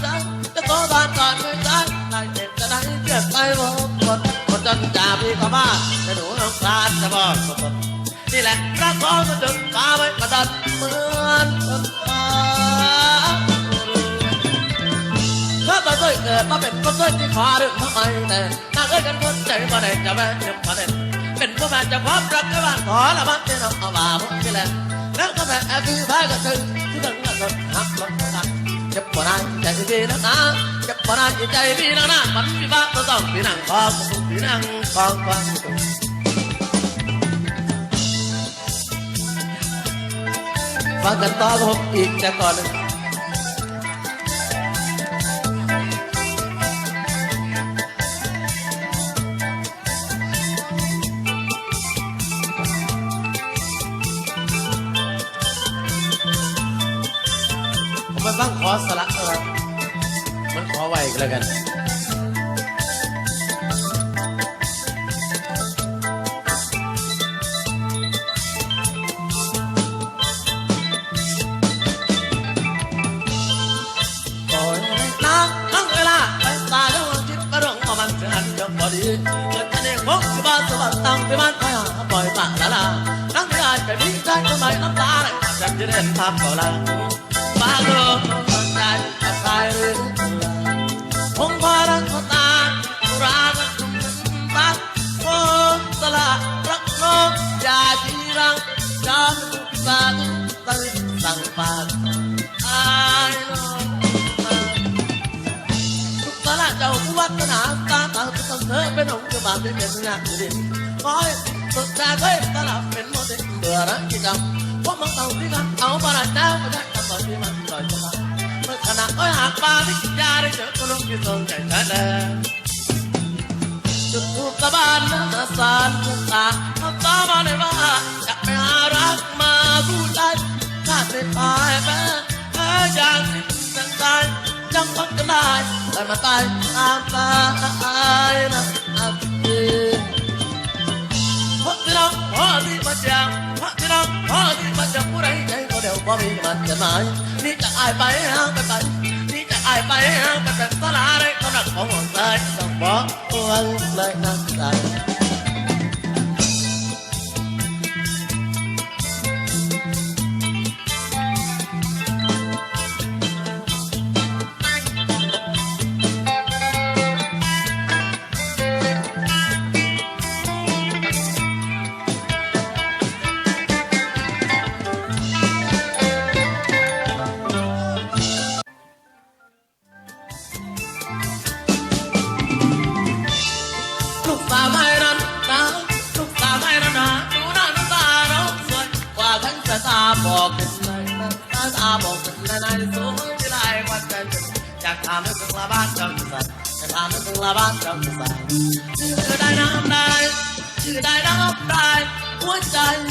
ใจจะขอบ้านก่อนไม่ใจได้เจ็บจะได้เจ็บไปหมดหมดหมดจนจ่าพี่ก็บ้าแต่หนูน้องคลานจะบอกหมดนี่แหละรักของจนฟ้าไว้ประดันเหมือนคนฟ้าถ้าตาต้อยเกิดมาเป็นคนต้อยที่ขอเรื่องทำไมแต่นางเอ้ยกันคนใจมาได้จะแม่ยังมาได้เป็นผู้แม่จะความรักกับบ้านขอละบ้านที่น้องเอามาพวกนี่แหละแล้วก็แม่แอบดีพายกันถึงที่ตั้งเงินต้นหักลงมา เจ็บปวดใจดีนักหนาเจ็บปวดใจดีนักหนามันมีบ้าต้องต้องปีนังฟอปีนังฟองฟองฟังกันต่อผมอีกแต่ก่อน ตั้งที่บ้านไปหาปล่อยปากละลาทั้งที่อาจจะมีใจทำไมน้ำตาไหลจับจะเด่นภาพก่อลังบ้าโลกใจกับใครหรือคงพอรักตารักตาโอ้สละรักน้องอย่าจีรังจำสั่งตื่นสั่งปากอายน้องทุกสาระเจ้าผู้วัฒนาตาตาทุกคนเธอเป็นองค์บาลเป็นงานดินคอยสุเลาป็นโมเดลเบื่อรักกิจกรรมพวกมันเต่าที่กันเอาปลาเจ้ามาได้ทำต่อที่มัน ลอยจะมาเมื่อขณะอ้อยหักปลาที่กินยาได้เจอคนลงที่ทรงใจฉันแล้วจุดทูบสะบานนาสารทุกตาเขาตามาในว่าอยากไปหารักมาผู้ใจชาติในปลายแม่แพ้อย่างสิ้นสังใจยังพักกันได้แต่มาตายตามตายนะ มาจากผู้ใดใจก็เดียวบ่มีมันจะหมายนี่จะอายไปห่างไปไปนี่จะอายไปห่างไปเป็นสลาได้กำลังของหัวใจต้องบอกวันเลยนั่งใจ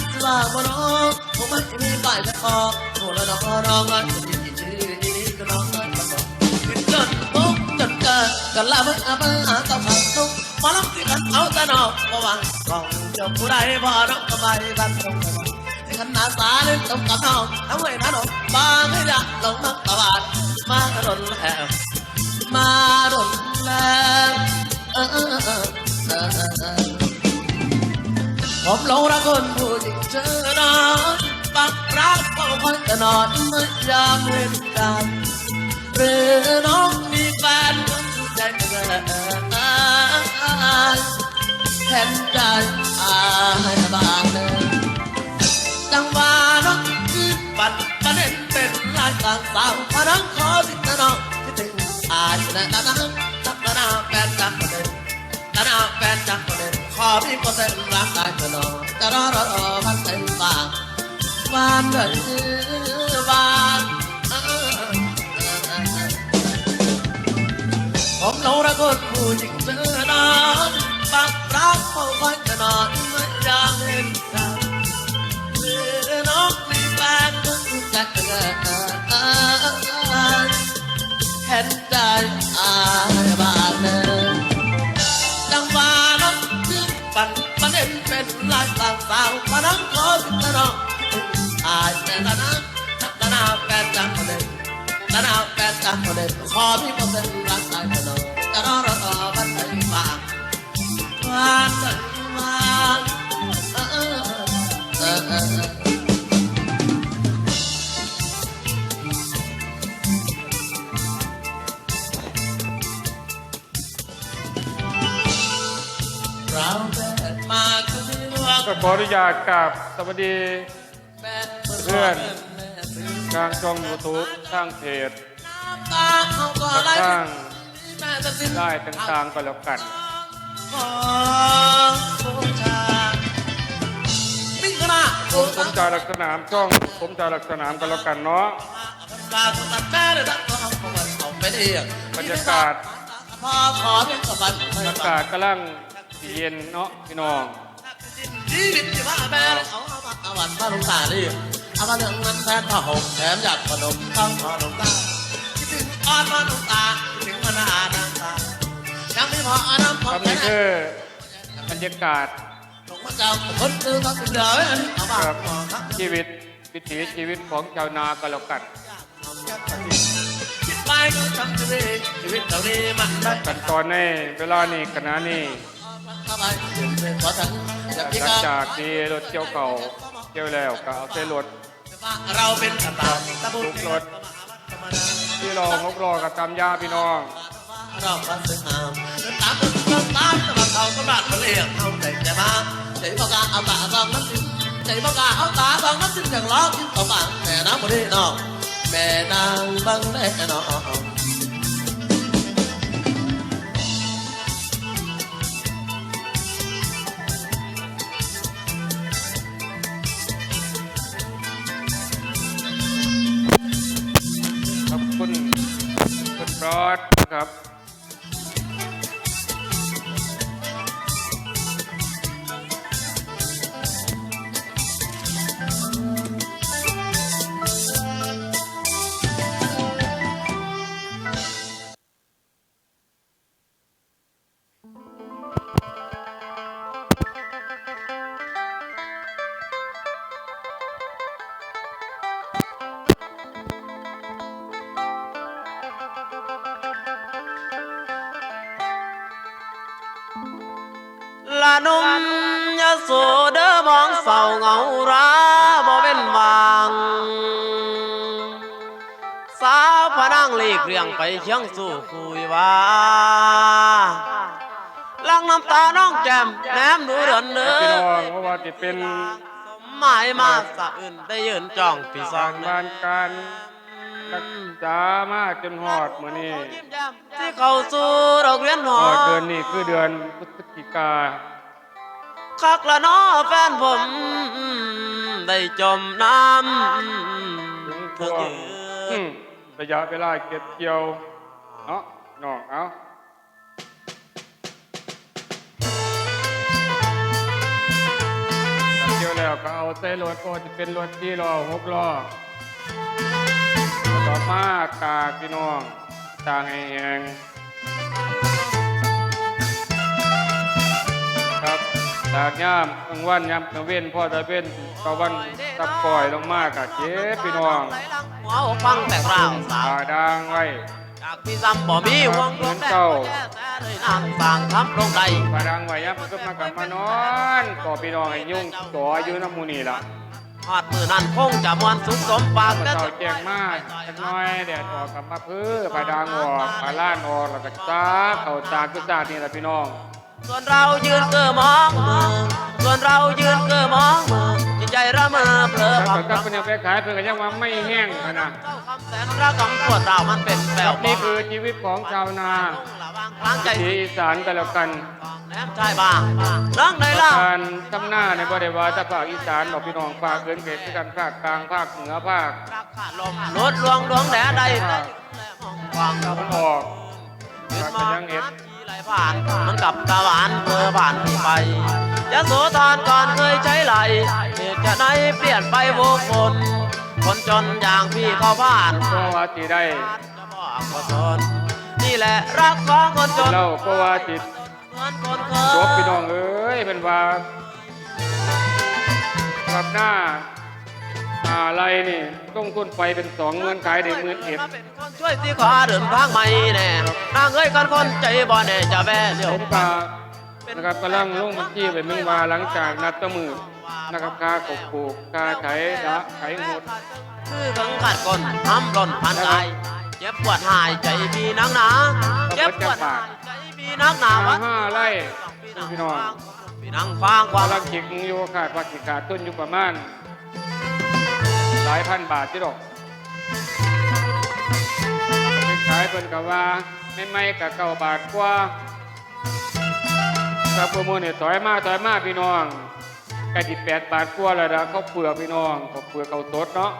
วใจจะลาบ่น้องผมไม่มีใบจะคอโอ้แล้วน้องน้องมันชื่อชื่อนี้ก็น้องมันก็บอกขึ้นจนปุ๊บจนเกิดกันละมื่อเมื่อต้องทำทุกมาลับที่กันเอาแต่นอกมาวังกองเจ้าผู้ใดบ่น้องก็ไปกันตรงกันที่ขันหน้าสาเล่นตรงกับน้องทั้งเวนะน้องบางให้ละลงมักตะวันมากระดนแล้วมาดนแล้วเออเออเออเออเออเออ ผมหลงรักคนผู้หญิงเจอน้องปักรักเฝ้าคอยแต่นอนไม่ยามเห็นกันหรือน้องมีแฟนคนใจเกินแทนใจอายบางเลยจังหวะน้องคือปัดประเด็นเป็นลายต่างสาวพนังขอสินะน้องที่ถึงอายนะนะ พี่ก็เส้นรักตายเถอะน้องจะรอรอรอพันเส้นบางบานเลยบานผมหลงรักคนผู้หญิงเจอน้องปักรักเขาไว้จะนอนไม่อยากเห็นกันเมื่อน้องมีแฟนก็ถูกใจเห็นใจอายายต่างสาวมานั่งขอสิทธิ์น้องอายแต่ละนะทักนาแฟนจังเด็นตนาแปดตาคนเด็ดขอพี่คนเด็ดรักใจเธอเลยจะรอรอรอวันไหนบ้างวันไหน ก็ขออนุญาตกราบสวัสดี เพื่อนทางช่องยูทูบทางเพจทางได้ต่างๆก็แล้วกันผมิ่งขนาดผมผมจะลักษณามช่องผมจะลักษณามก็แล้วกันเนาะบรรยากาศพอขอเพียากาศกำลังเย็นเนาะพี่น้อง ชีวิตที่ว่าแม่เขาอามาอาวันมาลงตาดิเอามาเรื่องนั้นแทนผ้าห่มแถมอยากขนมต้องขอลงตาคิดถึงอ้อนมาลงตาคิดถึงมานาน้ำตายังไม่พอน้ำพอแค่คือบรรยากาศลงมาเจ้าคนซื้อก็เหลือนเอาบ้าครับชีวิตวิถีชีวิตของชาวนาก็แล้วกันคิดไปก็จำชีวิตชีวิตเรานี้มันได้กันตอนในเวลานี้ขณะนี้ เข้าไปเปลี่ยนเป็นเพราะฉันอยากหพิลังการจากที่รถเกี่ยวเก่าเกี่ยวแล้วก็เอาใส่รถเราเป็นกระต่ายตะบุทุกรถที่รอหกรอกับตามยาพี่น้องเราพันสงามตามต้นตามตะบักเขาตะบักเขาเรียกเขาใจใจมาใจบอกกาเอาตาบางน้ำจิ้มใจบอกกาเอาตาบางน้ำจิ้มอย่างล้อกินต่อบางแม่น้ำบดีน้องแม่นางบังแน่น้อง นมยโสเด้อมองเศร้าเหงาราบ่เป็นบางสาวพะนางหลีกเรียงไปเชียงสู่คุยว่าลังน้ำตาน้องแจ่มแนมดูเดือนเนื้พี่อน้องเพราะว่าจะเป็นสมหมายมาสะอื่นได้ยืนจ้องพี่สอสางงบ้านการรักษามาจนหอดมื้อนี้ที่เข้าสู่ดอกเรียนหหออดเดือนนี้คือเดือนพฤศจิกา คักละน้อแฟนผม ได้จมน้ำถึงถึช่งยือืนระยะเวลาเก็บเกี่ยวเนาะน้องเอาเก็บเกี่ยวแล้วก็เอาใส่รถก็จะเป็นรถที่ล้อหกล้อต่อมากาพี่น้องตางแห้ง ตากย่ามกลางวันย่ำกลางเว้นพ่อตะเว้นตะวันตับปล่อยลงมากะเจ็บพี่น้องหัวอกฟังแต่ราวสาตาวดังไว้จากพี่ซ้ำบ่มีห่วงดวงแดงบ่แย่แต่เลยนางต่างทำลงใดตาดังไว้ยับมันก็มากลับมานอนก็พี่น้องให้ยุ่งตัวอยู่น้ำหมูนี่ล่ะฮอดมือนั้นคงจะมวนสุขสมปากเจ้าแจ้งมาจักหน้อยแดดออกกลับมาพื้อผาดังออกผาล้านออกแล้วก็จ้าเข้าตากุศานี่ล่ะพี่น้อง ส่วนเรายืนเก้อมองมือส่วนเรายืนเก้อมองมือจิตใจระเมอเพลอแล้วพัก็งกลับไปเนี่ยไปขายเพิ่นก็ยังว่าไม่แห้งนะนะ เจ้าคำแสนรักของปวดเรามันเป็นแปลควรับนี่คือชีวิตของชาวนาระวังกลางใจที่อีสานกันแล้วกันแนมชายบ้างน้องในเล่าการทำหน้าในบ่ได้ว่าจะภาคอีสานบอกพี่น้องภาคเกินเขตคือกันภาคกลางภาคเหนือภาครักขาดลมลดลวงดวงแดดใดแต่มองฟังตะวันออกยืนภาคมตะองยังเอ็ดน้ำทีไหล ผ่าน มันกับตะวันเมื่อผ่านที่ไปยะโสธรก่อนเคยใช้ไหลเหตุจะไหนเปลี่ยนไปโวกคนคนจนอย่างพี่เขาผ่านก็ว่าสิได้จะบอกว่าทนนี่แหละรักของคนจนเราก็ว่าสิเหมือนคนเคยจบพี่น้องเอ้ยเป็นว่ากับหน้าหา อะไรนี่ต้องทุนไปเป็นสองเงินขายได้หมื่นเอ็ดมาเป็นคนช่วยที่ขอเดินทางใหม่แน่นางเอ้ยกันคนใจบ่แน่จะแว่เลี้ยวผมกานะครับกำลังลงบัญชีไปมึงว่าหลังจากนัดตะมือนะครับค่ากบปลูกค่าไถดะไถหมดคือถึงขัดคนห้ำร่นพันกายเจ็บปวดหายใจมีนักหนาเจ็บปวดหายใจมีนักหนาห้าวะห้าไร่พี่น้องพี่นั่งฟังความกำลังเก็บอยู่ขาดว่าสิขาดทุนอยู่ประมาณ หลายพันบาทที่ดอกไปขายเป็นกับว่าไม่ไม่กับเก้าบาทกว่ากับโปรโมทเนี่ยถอยมากถอยมากพี่น้องไก่ติดแปดบาทกว่าแล้วนะเขาเปลือกพี่น้องเขาเปลือกเขาตดเนาะ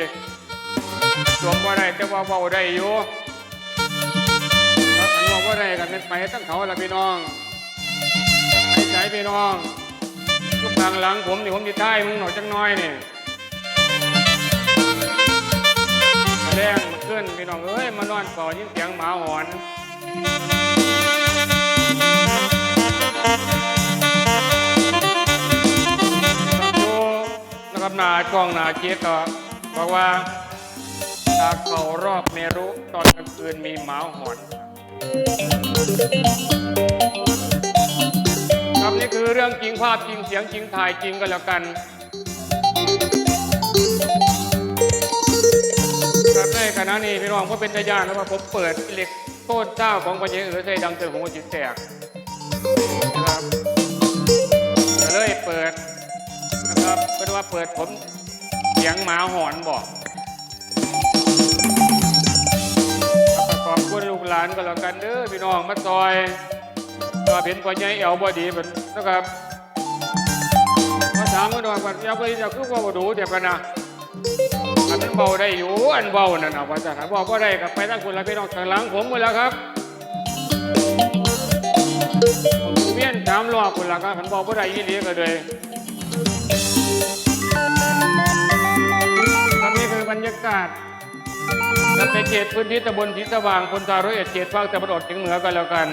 อวพอดีสวมว่าได้แต่ว่าเบาได้อยู่ถ้าขันว่าได้กันเป็นไปตั้งเขาละพี่น้องไปใจพี่น้องทุกทางหลังผมนี่ผมจะได้มึงหน่อยจังน้อยนี่มาแรงมาขึ้นพี่น้องเอ้ยมานอนก่อยินเสียงหมาหอนดูนะครับหนากล้องหนาเจ๊ก็ บอกว่าตาเขารอบเมรุตอนกลางคืนมีหมาหอนครับนี่คือเรื่องจริงภาพจริงเสียงจริงถ่ายจริงก็แล้วกันครับในขณะนี้พี่น้องก็เป็นพยานนะว่าผมเปิดเหล็กโต้นเจ้าของพระเยซูใส่ดังเตือของหัวจิตแตกนะครับเลยเปิดนะครับเป็นว่าเปิดผม สียงหมาหอนบอกแล้วก็ขอบคุณลูกหลานก็แล้วกันเด้อพี่น้องมาซอยก็เห็นพ่อใหญ่เอวบ่ดีเป็นนะครับมาถามกันว่าว่าอยากไปอยากคือว่าบ่ดูเดี๋ยวกันนะอันนั้นเบาได้อยู่อันเบานั่นนะว่าจะนะบอกว่าได้กับไปตั้งคุณแล้วพี่น้องข้างหลังผมหมดแล้วครับผมเวียนถามรอคุณละครับผมบอกว่าได้ยี่หลีก็เลย บรรยากาศกับในเขตพื้นที่ตำบลศรีสว่างคนตาร้อยเอ็ดเขตภาคตะวันออกเฉียงเหนือกันแล้วกัน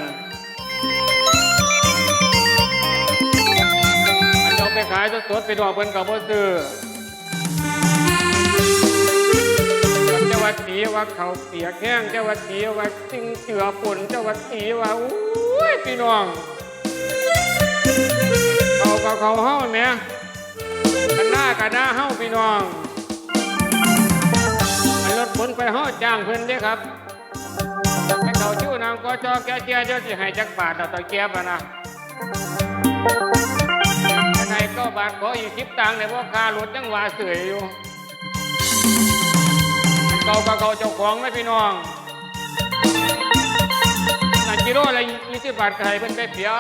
อันเอาไปขายสดๆไปดอกเพิ่นกับพ่ซื้อเจ้าวัดสีว่าเขาเปียกแห้งเจ้าวัดสีว่าจิงเจือปุ่นเจ้าวัดสีว่าอุ้ยพี่น้องเขาเขาเขาเฮ้าแหม่กันหน้ากันหน้าเฮ้าพี่น้อง ไอ้รถขนไปเฮ้าจ้างเพิ่นเด้ครับให้เขาชื่อนางกจอแก้เจียเจ้าสิให้จักบาทเอาตะเกียบอะนะยังไงก็บาทขออีกสิบตังในพวกค่ารถยังว่าเสื่อยอยู่เขากับเขาเจ้าของไหมพี่น้องนาจิโร่อะไรยี่สิบบาทใครเพิ่นไปเพีย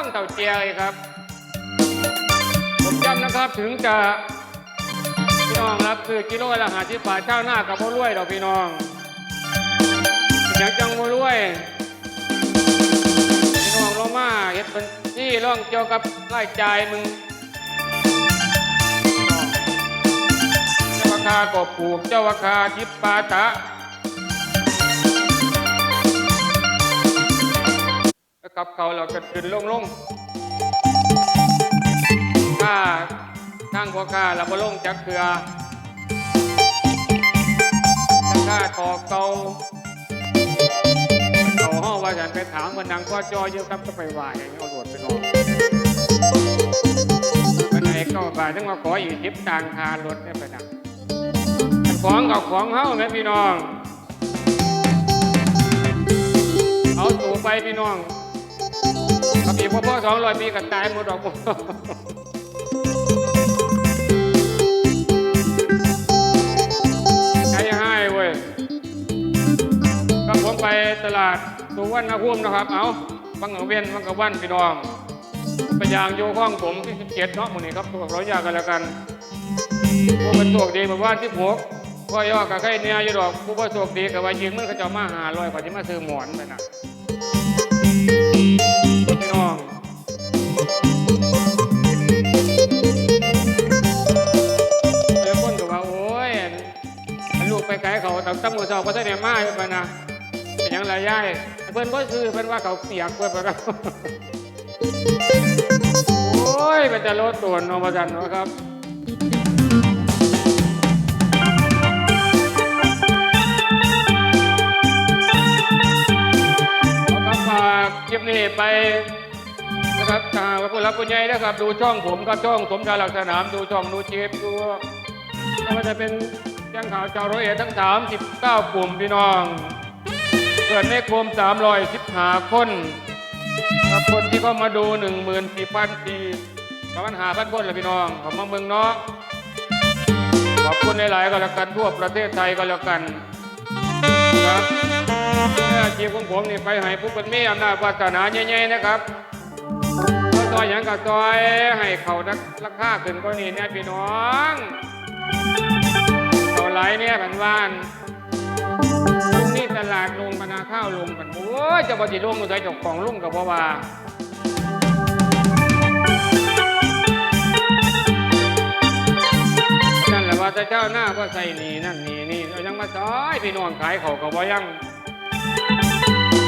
งเต่าเจียเลยครับ ผมย้ำนะครับถึงจะ พี่น้องรับคือกิโลละหาที่บาทเช่าหน้ากับพ่อรวยดอกพี่น้องอยากจังพ่อรวยพี่น้องเรามาเฮ็ดเป็นที่ร่องเกี่ยวกับรายจ่ายมึงเจ้าราคากบปลูกเจ้าราคาทิปปาตะกับเขาเราก็ขึ้นลงลงข้า ทั้งพ่อข้าเราบ่ลงจักเถือจักข้าต่อเกาเขาห้องว่าฉันไปถามมันนางก็จออยู่ครับก็ไปว่าอย่างนี้เอาโดดไปนอนวันไหนก็บ่ายถึงมาขออีกทิปต่างคารถเนี่ยไปนะอันของเอาของเฮ้าแม่พี่น้อง เอาตู่ไปพี่น้องกับอีกพ่อสองร้อยปีก็ตายหมดดอก ตลาดสุวรรณภูมินะครับ เอาบังเอิญเวียนบังเอิญวันพี่น้องไปยางโยข้องผมที่สิบเจ็ดเนาะหมื้นี้ครับตัวราอยยากกันแล้วกันผู้ป็นโชคดีเมื่อวาที่หกพ่อย่อกับใครเนี่ยอยู่ดอกผู้บ่โชคดีกับว่ายิงมันเขาเจะมาหาลอยกว่าที่มาซื้อหมอนไปนะพี่น้องเดี๋ยวคนก็ว่าโอ้ยลูกไปไกลเขาตั้งตั้งมือสอบก็ได้เนี่ยมาอยู่ปนะ เป็นหยังไรย่ายเพื่อนก็คือเพื่อนว่าเขาเปียกเพื่อนไปแล้วโอ้ยมันจะลดตัวนอมาจันนะครับ ขอฝากคลิปนี้ไปนะครับทางผู้รับผู้ใหญ่นะครับ ดูช่องผมกับช่องสมชายหลักสนามดูช่องดูเชฟดูไม่ว่าจะเป็นยังข่าวชาวร้อยเอ็ดทั้ง 39กลุ่มพี่น้อง เกิดในกลุ่ม315คนกับคนที่เข้ามาดู14,000ทีประมาณ5,000คนเลยพี่น้องขอบมาเมืองเนาะขอบคุณหลายๆก็แล้วกันทั่วประเทศไทยก็แล้วกันครับอาชีพของผมนี่ไปให้ผู้เป็นมีอำนาจวาสนาใหญ่ๆนะครับก็ซอยอย่างกับซอยให้เขานักราคาขึ้นก็นี่เนี่ยพี่น้องเขาไหลเนี่ยผันว่านี่ตลาดลงพนาข้าวลงกันโอ้ยเจะบดีลงมือใส่เจกของลุงกับพ่อว่านั่นแหละว่าแต่เจ้าหน้าก็ใส่นี่นั่นนี่นี่เอายังมาซอยพี่น้องขายเขาก็บ่ยัง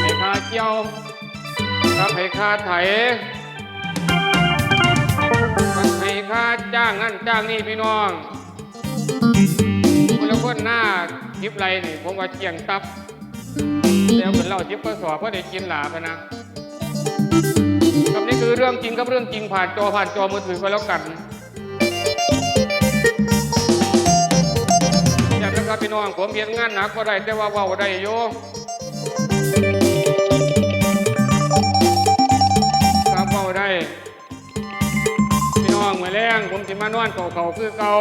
ให้ค่าเกี่ยวครับให้คาไถครับให้คาจ้างนั่นจ้างนี่พี่น้อง คนละคนหน้าทิปไรนี่ผมว่าเจียงตับแล้วเป็นเราทิปก็สอบเพื่อได้กินหลาพนะกับนี่คือเรื่องจริงกับเรื่องจริงผ่านจอผ่านจอมือถือไปแล้วกันอยากนะครับพี่น้องผมเพียงงานหนักก็ได้แต่ว่าเว้าได้โยครับเฝ้าได้ พี่น้องเมื่อแรงผมสิมานอนเก่าเขาคือเก่า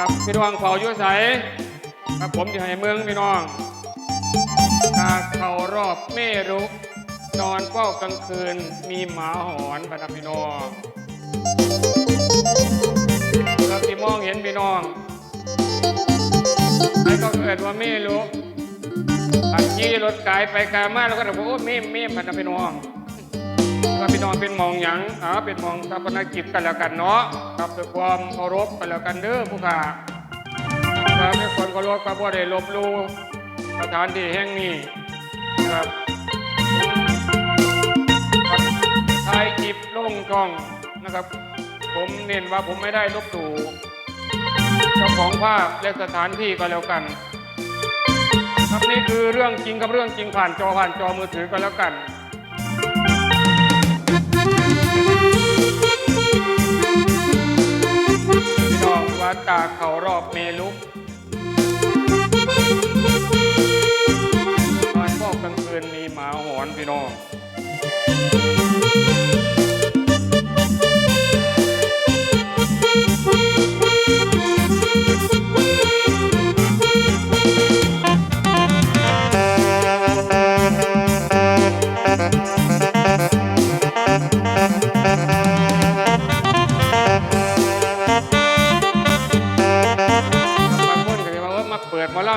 ครับพี่น้องเฝ้ายุ่ใสครับผมจะให้เมืองพี่น้องตาเขารอบเมรุก นอนเฝ้ากลางคืนมีหมาหอนพะนะพี่น้องครับที่มองเห็นพี่น้องใครก็เกิดว่าเมรุกขับขี่รถไกลไปไกลมากแล้วก็แบบโอ้เมมเมมพันนะพี่น้อง พี่น้องเป็นมองหยังอ่าเป็นมองสถาปนกิจกันแล้วกันเนาะครับด้วยความเคารพกันแล้วกันเด้อผู้ข่าครับในคนเคารพก็บ่ได้ลบลู่สถานที่แห่งนี้ครับไทายจิบลงช่องนะครับ ผมเน้นว่าผมไม่ได้ลบหลู่เจ้าของภาพและสถานที่ก็แล้วกัน ครับนี่คือเรื่องจริงกับเรื่องจริงผ่านจอผ่านจอมือถือกันแล้วกันาตาเขารอบเมลุกนอนบอกกลางคืนมีหมาหอนพี่น้อง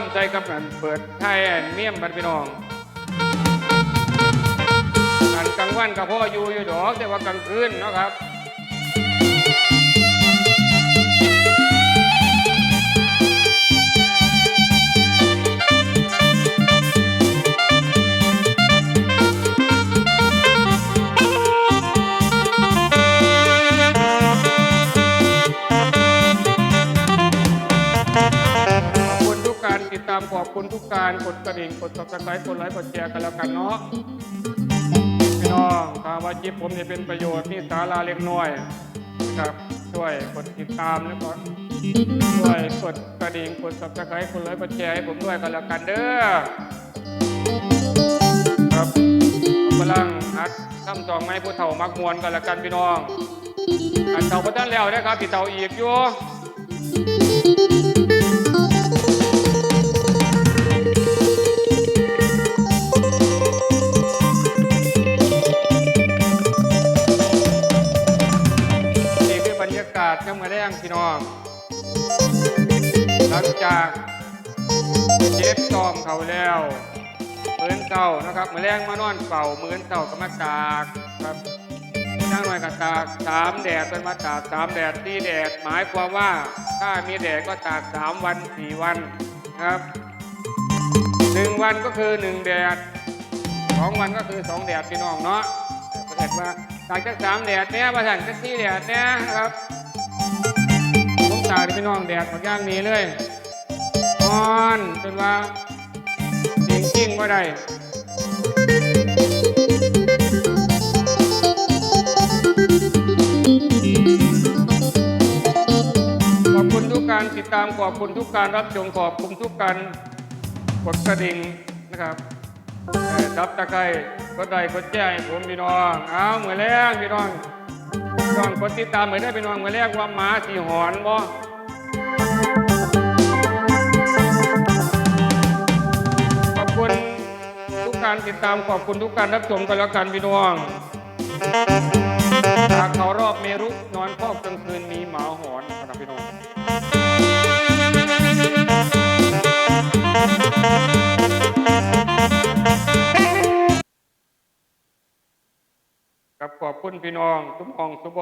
มาเปิดหมใจกับกันเปิดไทยอันเมี่ยมบันพี่น้องอันกลางวันกับพ่ออยู่อยู่ดอกแต่ว่ากลางคืนเนาะครับ ติดตามขอบคุณทุกการกดกระดิ่งกด subscribe กดไลค์กดแชร์กันแล้วกันเนาะพี่น้องถ้าว่าจิบผมนี่เป็นประโยชน์นี่สาราเล็กน้อยนะครับช่วยกดติดตามแล้วก็ช่วยกดกระดิ่งกด subscribe กดไลค์กดแชร์ให้ผมด้วยกันแล้วกันเด้อครับขกำลังหัดทำจองไม้ผู้เฒ่ามักมวนกันละกันพี่น้องอันเฒ่าพระท่านแล้วนะครับพี่เฒ่าอีกอยู่ากาศย่ำมาแรงพี่น้อง หลังจากเจ็บจอมเขาแล้วเหมือนเก่านะครับมาแรงมานอนเป่าเหมือนเก่าก็มาตากครับนั่งหน่อยก็ตากสามแดดเป็นมาตากสามแดดสี่แดด หมายความว่าถ้ามีแดดก็ตากสามวันสี่วันครับหนึ่งวันก็คือหนึ่งแดดสองวันก็คือสองแดดพี่น้องเนาะประเด็ว่าตากจากสามแดดเนี้ยมาสั่นจากสี่แดดเนี้ยครับ ตากที่พี่น้องแดดหมดย่างนี้เลยอ่อนจนว่าจริงจริงว่าได้ขอบคุณทุกการติดตามขอบคุณทุกการรับชมขอบคุณทุกการกดกระดิ่งนะครับดับตะไคร้กดไลค์กดแจ้งผมพี่น้อง เอาเหมือนแรงพี่น้อง น้องกดติดตามเหมือนได้พี่น้องเหมือนแรกว่าหมาสีหอนบ่ขอบคุณทุกการติดตามขอบคุณทุกการรับชมกันแล้วกันพี่น้องหากเขารอบเมรุนอนครอบกลางคืนมีหมาหอนนะครับพี่น้อง กับขอบคุณพี่น้องทุกองทุกบ